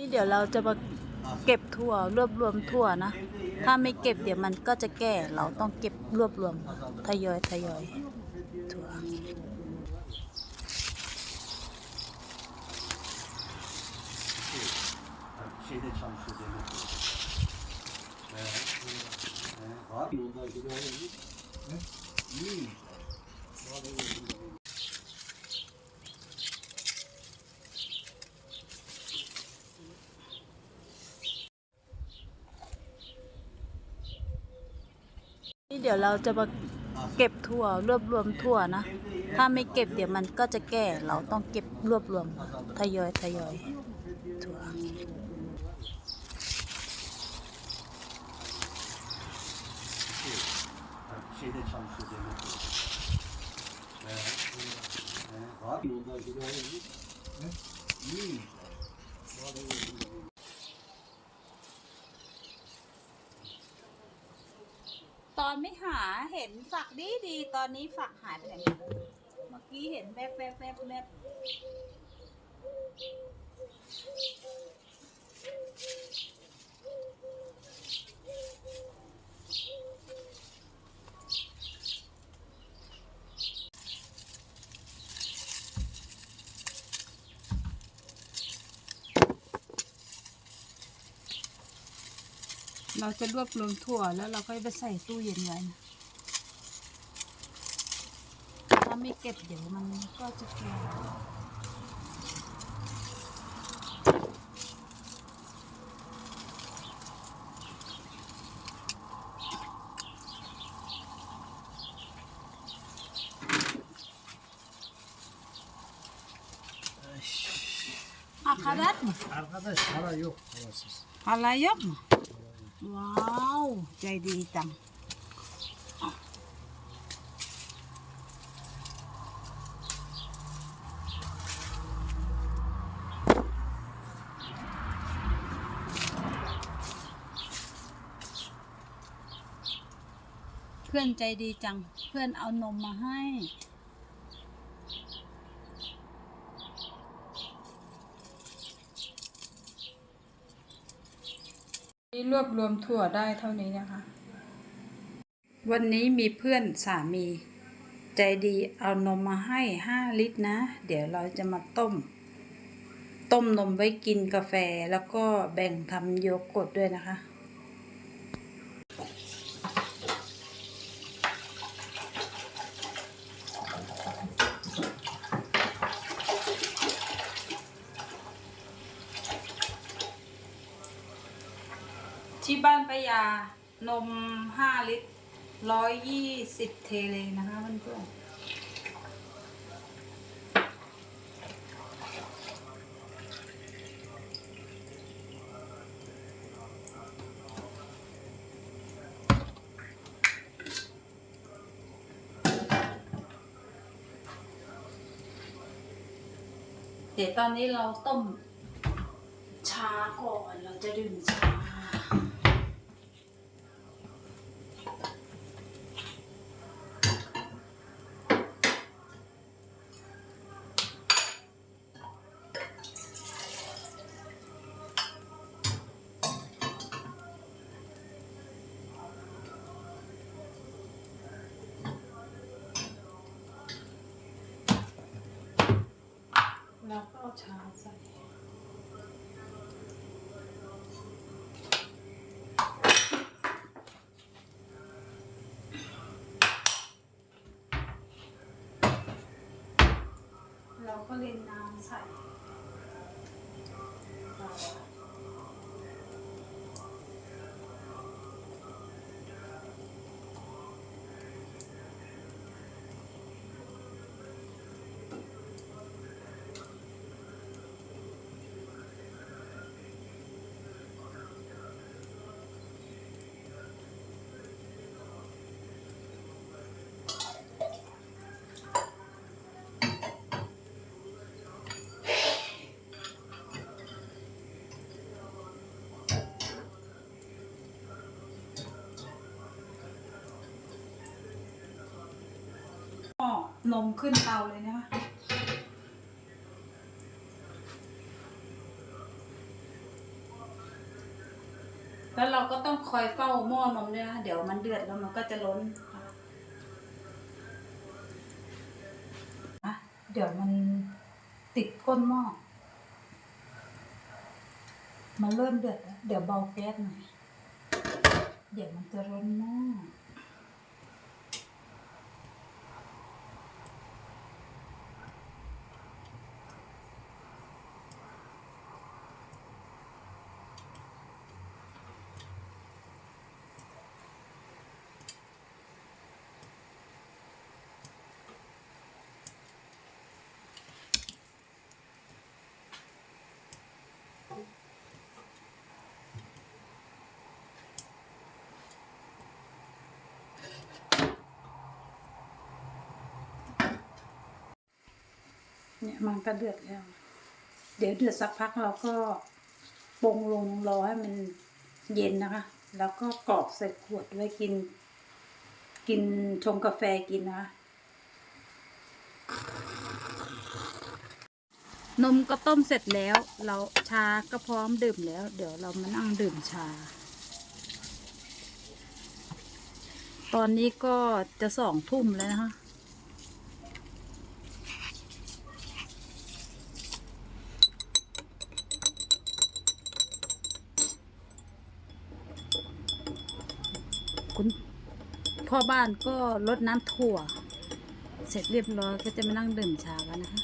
นี่เดี๋ยวเราจะมาเก็บถั่วรวบรวมถั่วนะ ถ้าไม่เก็บเดี๋ยวมันก็จะแก่ เราต้องเก็บรวบรวมทยอยทยอยถั่ว เดี๋ยวเราจะมาเก็บถั่วรวบรวมถั่วนะ ถ้าไม่เก็บเดี๋ยวมันก็จะแก่ เราต้องเก็บรวบรวมทยอยทยอยถั่ว Şeyde çalışıyor อนไม่หาเห็นฝักดีดีตอนนี้ฝักหายไปไหนหมดเมื่อกี้เห็นแวบแวบแวบแวบ เราจะรวบรวมถั่วแล้วเราก็ไปใส่ตู้เย็นไว้นะถ้าไม่เก็บเดี๋ยวมันก็จะแก่ Arkadaş mı? Arkadaş para yok. Parasız. Hala yok mu? Wow, ใจดีจัง เพื่อนใจดีจัง เพื่อนเอานมมาให้ นี่รวบรวมถั่วได้เท่านี้นะคะ วันนี้มีเพื่อนสามี ใจดีเอานมมาให้ห้าลิตรนะ เดี๋ยวเราจะมาต้ม ต้มนมไว้กินกาแฟแล้วก็แบ่งทำโยเกิร์ตด้วยนะคะ ที่บ้านปายานมห้าลิตรร้อยยี่สิบเทเลนะคะเพื่อนๆเดี๋ยวตอนนี้เราต้มชาก่อน เราจะดื่มชา ช้าใส่เราก็เล่นน้ำใส่ นมขึ้นเตาเลยนะคะแล้วเราก็ต้องคอยเฝ้าหม้อนมด้วยนะเดี๋ยวมันเดือดแล้วมันก็จะล้นอะเดี๋ยวมันติดก้นหม้อมันเริ่มเดือดแล้วเดี๋ยวเบาแก๊สหน่อยเดี๋ยวมันจะร้อนหม้อ เนี่ยมันก็เดือดแล้ว เดี๋ยวเดือดสักพักเราก็ปรงลงรอให้มันเย็นนะคะ แล้วก็กรอกใส่ขวดไว้กิน กินชงกาแฟกินนะคะนมก็ต้มเสร็จแล้ว เราชาก็พร้อมดื่มแล้ว เดี๋ยวเรามานั่งดื่มชา ตอนนี้ก็จะสองทุ่มแล้วนะคะ คุณพ่อบ้านก็ลดน้ำถั่ว เสร็จเรียบร้อยก็จะมานั่งดื่มชากันนะคะ